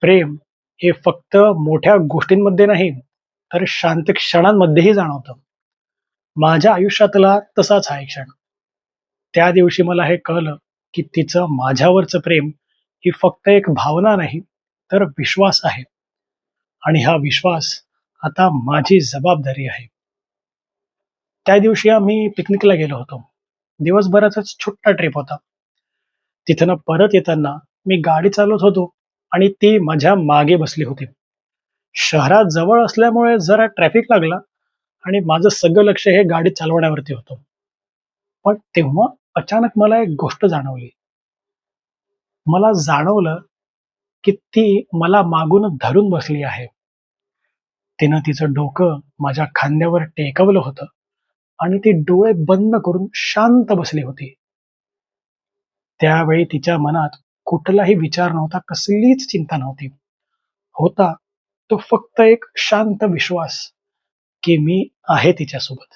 प्रेम हे फक्त मोठ्या गोष्टींमध्ये नाही तर शांत क्षणांमध्येही जाणवतं. माझ्या आयुष्यातला तसाच हा एक क्षण. त्या दिवशी मला हे कळलं की तिचं माझ्यावरचं प्रेम ही फक्त एक भावना नाही तर विश्वास आहे. आणि हा विश्वास आता माझी जबाबदारी आहे. त्या दिवशी आम्ही पिकनिकला गेलो होतो. दिवसभराचाच छोटा ट्रिप होता. तिथनं परत येताना मी गाडी चालवत होतो. आणि ती माझ्या मागे बसली होती. शहरात जवळ असल्यामुळे जरा ट्रॅफिक लागला आणि माझं सगळं लक्ष हे गाडी चालवण्यावरती होतं. पण तेव्हा अचानक मला एक गोष्ट जाणवली. मला जाणवलं की ती मला मागून धरून बसली आहे. तिनं तिचं डोकं माझ्या खांद्यावर टेकवलं होतं आणि ती डोळे बंद करून शांत बसली होती. त्यावेळी तिच्या मनात कुठलाही विचार नव्हता कसलीच चिंता नव्हती. होता तो फक्त एक शांत विश्वास की मी आहे तिच्यासोबत.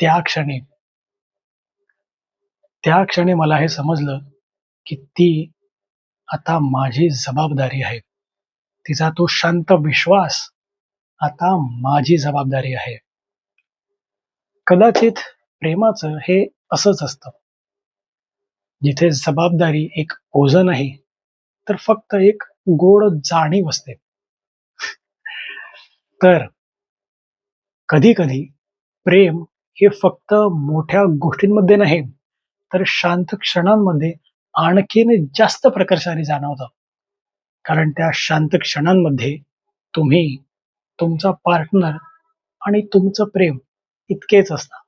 त्या क्षणी त्या क्षणी मला हे समजलं की ती आता माझी जबाबदारी आहे. तिचा तो शांत विश्वास आता माझी जबाबदारी आहे. कदाचित प्रेमाचं हे असंच असतं. जिथे जबाबदारी एक ओझ नाही तर फक्त एक गोड जाणीव असते. तर कधी कधी प्रेम हे फक्त मोठ्या गोष्टींमध्ये नाही तर शांत क्षणांमध्ये आणखीन जास्त प्रकर्षाने जाणवतं. कारण त्या शांत क्षणांमध्ये तुम्ही तुमचा पार्टनर आणि तुमचं प्रेम इतकेच असतं.